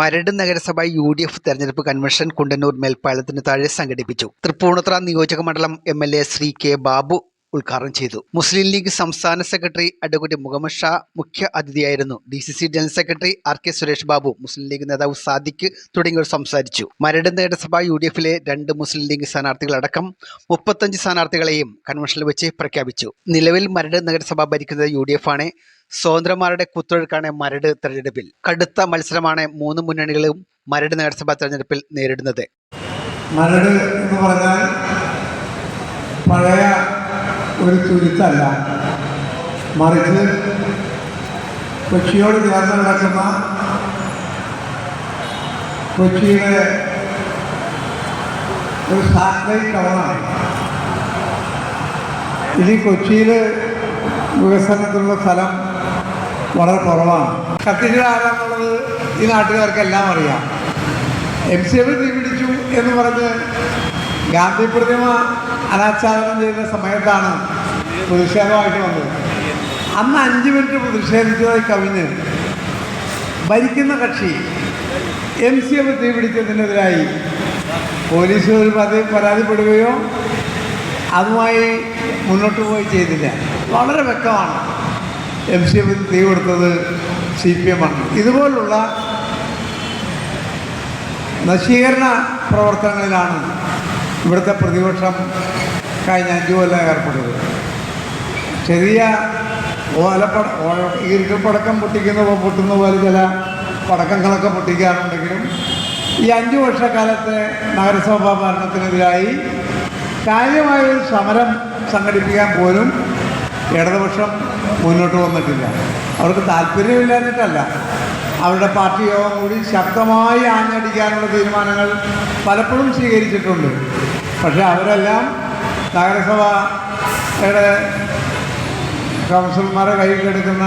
മരട് നഗരസഭ U D F തെരഞ്ഞെടുപ്പ് convention Kundannoor മേൽപ്പാലത്തിന് താഴെ സംഘടിപ്പിച്ചു. തൃപ്പൂണിത്തുറ നിയോജക മണ്ഡലം M L A Shri K Babu ഉദ്ഘാടനം ചെയ്തു. മുസ്ലിം ലീഗ് സംസ്ഥാന സെക്രട്ടറി അഡ്വക്കേറ്റ് മുഹമ്മദ് ഷാ മുഖ്യ അതിഥിയായിരുന്നു. D C C general secretary R K Suresh Babu Muslim League നേതാവ് സാദിഖ് തുടങ്ങിയവർ സംസാരിച്ചു. മരട് നഗരസഭ യു ഡി എഫിലെ രണ്ട് മുസ്ലിം ലീഗ് സ്ഥാനാർത്ഥികളടക്കം മുപ്പത്തഞ്ച് സ്ഥാനാർത്ഥികളെയും കൺവെൻഷനിൽ വെച്ച് പ്രഖ്യാപിച്ചു. നിലവിൽ മരട് നഗരസഭ ഭരിക്കുന്നത് യു ഡി എഫ് ആണ് സ്വതന്ത്രമാരുടെ കുത്തൊഴുക്കാണ് മരട് തെരഞ്ഞെടുപ്പിൽ. കടുത്ത മത്സരമാണ് മൂന്ന് മുന്നണികളും മരട് നഗരസഭാ തെരഞ്ഞെടുപ്പിൽ നേരിടുന്നത്. മരട് എന്ന് പറഞ്ഞാൽ പഴയ ഒരു തുരുത്തല്ല. മറിച്ച് കൊച്ചിയോട് ചേർന്ന് കിടക്കുന്ന കൊച്ചിയിലെ ഒരു സാറ്റലൈറ്റ് ടൗണാണ്. ഇനി കൊച്ചിയിൽ വികസനത്തിനുള്ള സ്ഥലം വളരെ കുറവാണ്. കത്തിച്ചിട ആരാന്നുള്ളത് ഈ നാട്ടുകാർക്കെല്ലാം അറിയാം. എം സി എഫ് തീപിടിച്ചു എന്ന് പറഞ്ഞ് ഗാന്ധി പ്രതിമ അനാച്ഛാദനം ചെയ്യുന്ന സമയത്താണ് പ്രതിഷേധമായിട്ട് വന്നത്. അന്ന് അഞ്ച് മിനിറ്റ് പ്രതിഷേധിച്ചതായി കവിഞ്ഞ് ഭരിക്കുന്ന കക്ഷി എം സി എഫ് തീപിടിച്ചതിനെതിരായി പോലീസ് ഒരു പരാതി പരാതിപ്പെടുകയോ അതുമായി മുന്നോട്ട് പോയി ചെയ്തില്ല. വളരെ വ്യക്തമാണ് എം സി എഫ് തീ കൊടുത്തത് സി പി എം ആണ്. ഇതുപോലുള്ള നശീകരണ പ്രവർത്തനങ്ങളിലാണ് ഇവിടുത്തെ പ്രതിപക്ഷം കഴിഞ്ഞ അഞ്ചു കൊല്ലം ഏർപ്പെട്ടത് ചെറിയ ഓലപ്പട ഈർക്കപ്പടക്കം പൊട്ടിക്കുന്ന പൊട്ടുന്ന പോലെ ചില പടക്കങ്ങളൊക്കെ പൊട്ടിക്കാറുണ്ടെങ്കിലും ഈ അഞ്ചു വർഷക്കാലത്തെ നഗരസഭാ ഭരണത്തിനെതിരായി കാര്യമായ ഒരു സമരം സംഘടിപ്പിക്കാൻ പോലും ഇടതുപക്ഷം മുന്നോട്ട് വന്നിട്ടില്ല. അവർക്ക് താല്പര്യമില്ലാഞ്ഞിട്ടല്ല. അവരുടെ പാർട്ടി യോഗം കൂടി ശക്തമായി ആഞ്ഞടിക്കാനുള്ള തീരുമാനങ്ങൾ പലപ്പോഴും സ്വീകരിച്ചിട്ടുണ്ട്. പക്ഷേ അവരെല്ലാം നഗരസഭയുടെ കൗൺസിലർമാരെ കയ്യിൽ എടുക്കുന്ന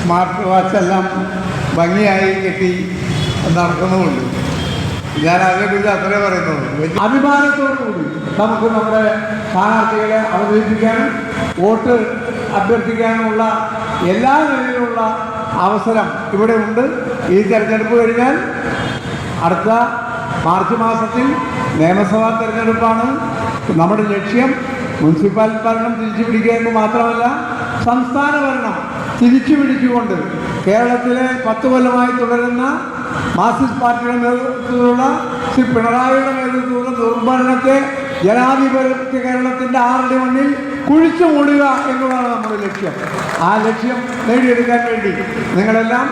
സ്മാർട്ട് വാച്ച് എല്ലാം ഭംഗിയായി കെട്ടി നടക്കുന്നുമുണ്ട്. ഞാൻ അതിനെക്കുറിച്ച് അത്രേ പറയുന്നുള്ളൂ. അഭിമാനത്തോടുകൂടി അഭിമാനത്തോടു കൂടി നമുക്ക് നമ്മുടെ സ്ഥാനാർത്ഥികളെ അവതരിപ്പിക്കാനും വോട്ട് അഭ്യർത്ഥിക്കാനുമുള്ള എല്ലാ നിലയിലുള്ള അവസരം ഇവിടെ ഉണ്ട്. ഈ തെരഞ്ഞെടുപ്പ് കഴിഞ്ഞാൽ അടുത്ത മാർച്ച് മാസത്തിൽ നിയമസഭാ തെരഞ്ഞെടുപ്പാണ്. നമ്മുടെ ലക്ഷ്യം മുനിസിപ്പൽ ഭരണം തിരിച്ചു പിടിക്കുക എന്ന് മാത്രമല്ല സംസ്ഥാന ഭരണം തിരിച്ചു പിടിച്ചുകൊണ്ട് കേരളത്തിലെ പത്ത് കൊല്ലമായി തുടരുന്ന മാർക്സിസ്റ്റ് പാർട്ടിയുടെ നേതൃത്വത്തിലുള്ള ശ്രീ പിണറായിയുടെ നേതൃത്വത്തിലുള്ള ദുർഭരണത്തെ ജനാധിപത്യ കേരളത്തിന്റെ ആറുടെ മണ്ണിൽ കുഴിച്ചു മൂടുക എന്നുള്ളതാണ് നമ്മുടെ ലക്ഷ്യം. ആ ലക്ഷ്യം നേടിയെടുക്കാൻ വേണ്ടി നിങ്ങളെല്ലാം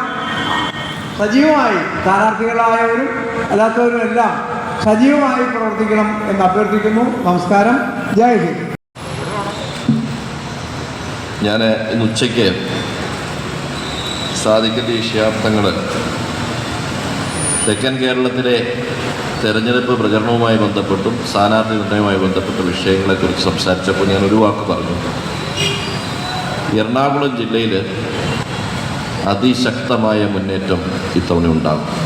സജീവമായി സ്ഥാനാർത്ഥികളായവരും അല്ലാത്തവരും എല്ലാം സജീവമായി പ്രവർത്തിക്കണം എന്ന് അഭ്യർത്ഥിക്കുന്നു. നമസ്കാരം. ജയ ഹിന്ദ്. ഞാൻ ഇന്ന് ഉച്ചയ്ക്ക് സാധിക്കത്തെ ശാബ്ദങ്ങൾ തെക്കൻ കേരളത്തിലെ തെരഞ്ഞെടുപ്പ് പ്രചരണവുമായി ബന്ധപ്പെട്ടും സ്ഥാനാർത്ഥി നിർണയവുമായി ബന്ധപ്പെട്ട വിഷയങ്ങളെക്കുറിച്ച് സംസാരിച്ചപ്പോൾ ഞാൻ ഒരു വാക്ക് പറഞ്ഞു. എറണാകുളം ജില്ലയിൽ അതിശക്തമായ മുന്നേറ്റം ഇത്തവണ ഉണ്ടാകും.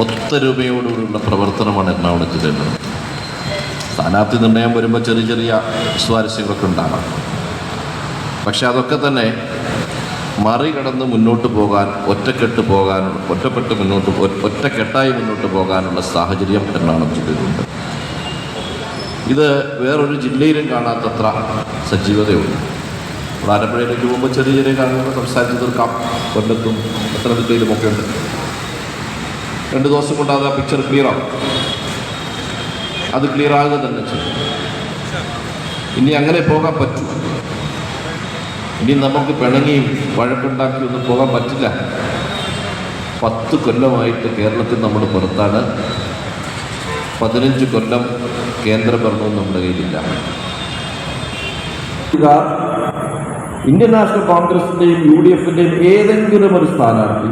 ഒത്തൊരുമയോടുകൂടിയുള്ള പ്രവർത്തനമാണ് എറണാകുളം ജില്ലയിൽ സ്ഥാനാർത്ഥി നിർണയം വരുമ്പോൾ ചെറിയ ചെറിയ സ്വാരസ്യങ്ങളൊക്കെ ഉണ്ടാകാം പക്ഷെ അതൊക്കെ തന്നെ മറികടന്ന് മുന്നോട്ട് പോകാൻ ഒറ്റക്കെട്ട് പോകാൻ ഒറ്റപ്പെട്ട് മുന്നോട്ട് ഒറ്റക്കെട്ടായി മുന്നോട്ട് പോകാനുള്ള സാഹചര്യം എറണാകുളം ജില്ലയിലുണ്ട് ഇത് വേറൊരു ജില്ലയിലും കാണാത്തത്ര സജീവതയുണ്ട്. ഇവിടെ ആലപ്പുഴയിലേക്ക് പോകുമ്പോൾ ചെറിയ ചെറിയ കാര്യങ്ങൾ സംസാരിച്ച് തീർക്കാം. കൊല്ലത്തും പത്തനംതിട്ടയിലും ഒക്കെ ഉണ്ട്. രണ്ട് ദിവസം കൊണ്ട് അത് ആ പിക്ചർ ക്ലിയർ ആവും. അത് ക്ലിയർ ആകുക തന്നെ ചെയ്യും ഇനി അങ്ങനെ പോകാൻ പറ്റും ഇനി നമുക്ക് പിണങ്ങിയും വഴക്കുണ്ടാക്കി ഒന്നും പോകാൻ പറ്റില്ല. പത്ത് കൊല്ലമായിട്ട് കേരളത്തിൽ നമ്മൾ പുറത്താണ്. പതിനഞ്ച് കൊല്ലം കേന്ദ്ര ഭരണവും നമ്മുടെ കയ്യിലില്ല. ഇന്ത്യൻ നാഷണൽ കോൺഗ്രസിന്റെയും യു ഡി എഫിന്റെയും ഏതെങ്കിലും ഒരു സ്ഥാനാർത്ഥി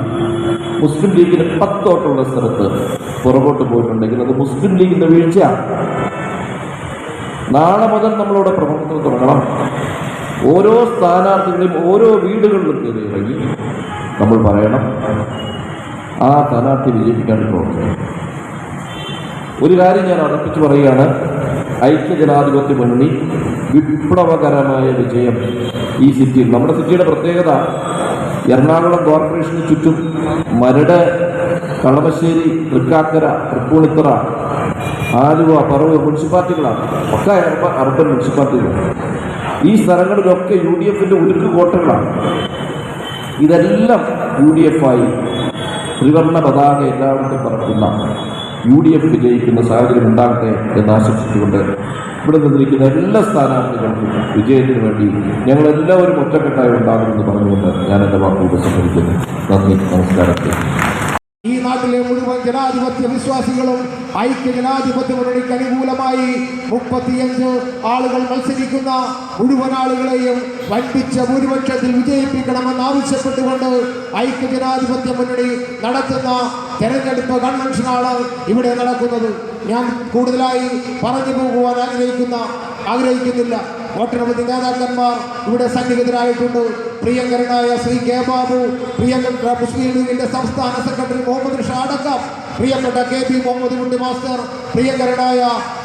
മുസ്ലിം ലീഗിന് പത്തോട്ടുള്ള സ്ഥലത്ത് പുറകോട്ട് പോയിട്ടുണ്ടെങ്കിൽ അത് മുസ്ലിം ലീഗിന്റെ വീഴ്ചയാണ്. നാളെ മുതൽ നമ്മളിവിടെ പ്രവർത്തനം തുടങ്ങണം. ഓരോ സ്ഥാനാർത്ഥികളെയും ഓരോ വീടുകളിലും കയറി ഇറങ്ങി നമ്മൾ പറയണം ആ സ്ഥാനാർത്ഥി വിജയിപ്പിക്കാൻ പ്രവർത്തിക്കണം. ഒരു കാര്യം ഞാൻ ഉറപ്പിച്ചു പറയുകയാണ് ഐക്യജനാധിപത്യ മുന്നണി വിപ്ലവകരമായ വിജയം ഈ സിറ്റിയിൽ നമ്മുടെ സിറ്റിയുടെ പ്രത്യേകത എറണാകുളം കോർപ്പറേഷന് ചുറ്റും മരട് കളമശ്ശേരി തൃക്കാക്കര തൃപ്പൂണിത്തറ ആലുവ പറവ് മുനിസിപ്പാലിറ്റികളാണ്. ഒക്കെ അർബ- അർബൻ മുനിസിപ്പാലിറ്റികളാണ് ഈ സ്ഥലങ്ങളിലൊക്കെ യു ഡി എഫിന്റെ ഉരുക്ക് കോട്ടകളാണ്. ഇതെല്ലാം യു ഡി എഫായി ത്രിവർണ പതാക എല്ലായിടത്തും പറക്കുന്ന യു ഡി എഫ് വിജയിക്കുന്ന സാഹചര്യം ഉണ്ടാകട്ടെ എന്ന് ആശംസിച്ചുകൊണ്ട് ഇവിടെ നിന്നിരിക്കുന്ന എല്ലാ സ്ഥാനാർത്ഥികൾക്കും വിജയത്തിന് വേണ്ടി ഞങ്ങളെല്ലാവരും ഒറ്റക്കെട്ടായി ഉണ്ടാകുമെന്ന് പറഞ്ഞുകൊണ്ട് ഞാൻ എന്റെ വാക്കുകൾ സംഭവിക്കുന്നു നന്ദി നമസ്കാരം. ഈ നാട്ടിലെ മുഴുവൻ ജനാധിപത്യ വിശ്വാസികളും ഐക്യ ജനാധിപത്യ മുന്നണിക്ക് അനുകൂലമായി മുപ്പത്തിയഞ്ച് ആളുകൾ മത്സരിക്കുന്ന മുഴുവൻ ആളുകളെയും വൻപിച്ച ഭൂരിപക്ഷത്തിൽ വിജയിപ്പിക്കണമെന്ന് ആവശ്യപ്പെട്ടുകൊണ്ട് ഐക്യ ജനാധിപത്യ മുന്നണി നടത്തുന്ന തെരഞ്ഞെടുപ്പ് കൺവെൻഷനാണ് ഇവിടെ നടക്കുന്നത്. ഞാൻ കൂടുതലായി പറഞ്ഞു പോകുവാൻ ആഗ്രഹിക്കുന്ന ആഗ്രഹിക്കുന്നില്ല. ഒട്ടനവധി നേതാക്കന്മാർ ഇവിടെ സന്നിഹിതരായിട്ടുണ്ട്. പ്രിയങ്കരനായ ശ്രീ കെ ബാബു പ്രിയങ്കര മുസ്ലിം ലീഗിന്റെ സംസ്ഥാന സെക്രട്ടറി മുഹമ്മദ് ഷാ അടക്കം പ്രിയപ്പെട്ട കെ പി മുഹമ്മദ് കുട്ടി മാസ്റ്റർ പ്രിയങ്കരനായ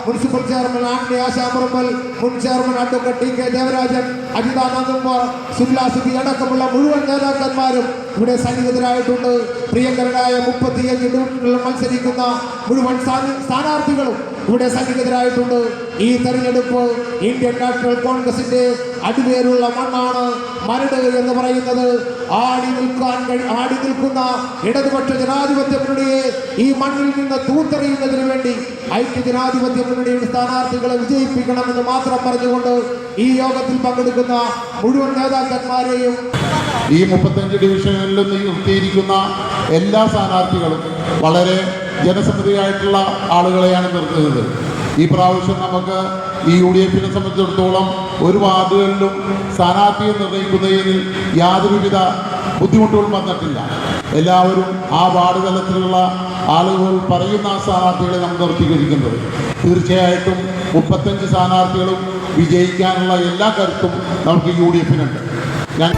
മുനിസിപ്പൽ ചെയർമാൻ ആന്റണി ആശാമർമ്മൽ മുൻ chairman advocate T K Devarajan അജിതാനന്ദന്മാർ സുല്ലാസുബി അടക്കമുള്ള മുഴുവൻ നേതാക്കന്മാരും ഇവിടെ സന്നിഹിതരായിട്ടുണ്ട്. പ്രിയങ്കരനായ മുപ്പത്തിയഞ്ച് ഡിവിഷനുകളിൽ മത്സരിക്കുന്ന മുഴുവൻ സ്ഥാന- സ്ഥാനാർത്ഥികളും ഇവിടെ സന്നിഹിതരായിട്ടുണ്ട്. ഈ തെരഞ്ഞെടുപ്പ് ഇന്ത്യൻ നാഷണൽ കോൺഗ്രസിന്റെ അടിവേരുള്ള മണ്ണാണ് മരട് എന്ന് പറയുന്നത്. ആടി നിൽക്കാൻ ആടി നിൽക്കുന്ന ഇടതുപക്ഷ ജനാധിപത്യ മുന്നണിയെ ഈ മണ്ണിൽ നിന്ന് തൂത്തെറിയുന്നതിന് വേണ്ടി ഐക്യ ജനാധിപത്യ മുന്നണിയുടെ സ്ഥാനാർത്ഥികളെ വിജയിപ്പിക്കണമെന്ന് മാത്രം പറഞ്ഞുകൊണ്ട് ഈ യോഗത്തിൽ പങ്കെടുക്കുന്ന മുഴുവൻ നേതാക്കന്മാരെയും ഈ മുപ്പത്തഞ്ച് ഡിവിഷനുകളിലും നിർത്തിയിരിക്കുന്ന എല്ലാ സ്ഥാനാർത്ഥികളും വളരെ ജനസമിതിയായിട്ടുള്ള ആളുകളെയാണ് നിർത്തുന്നത്. ഈ പ്രാവശ്യം നമുക്ക് ഈ യു ഡി എഫിനെ സംബന്ധിച്ചിടത്തോളം ഒരു വാർഡുകളിലും സ്ഥാനാർത്ഥിയെ നിർണയിക്കുന്നതിൽ യാതൊരുവിധ ബുദ്ധിമുട്ടുകളും വന്നിട്ടില്ല. എല്ലാവരും ആ വാർഡ് തലത്തിലുള്ള ആളുകൾ പറയുന്ന ആ സ്ഥാനാർത്ഥികളെ നമ്മൾ നിർത്തിയിരിക്കുന്നത്. തീർച്ചയായിട്ടും മുപ്പത്തഞ്ച് സ്ഥാനാർത്ഥികളും വിജയിക്കാനുള്ള എല്ലാ കരുത്തും നമുക്ക് യു ഡി എഫിനുണ്ട് ഞാൻ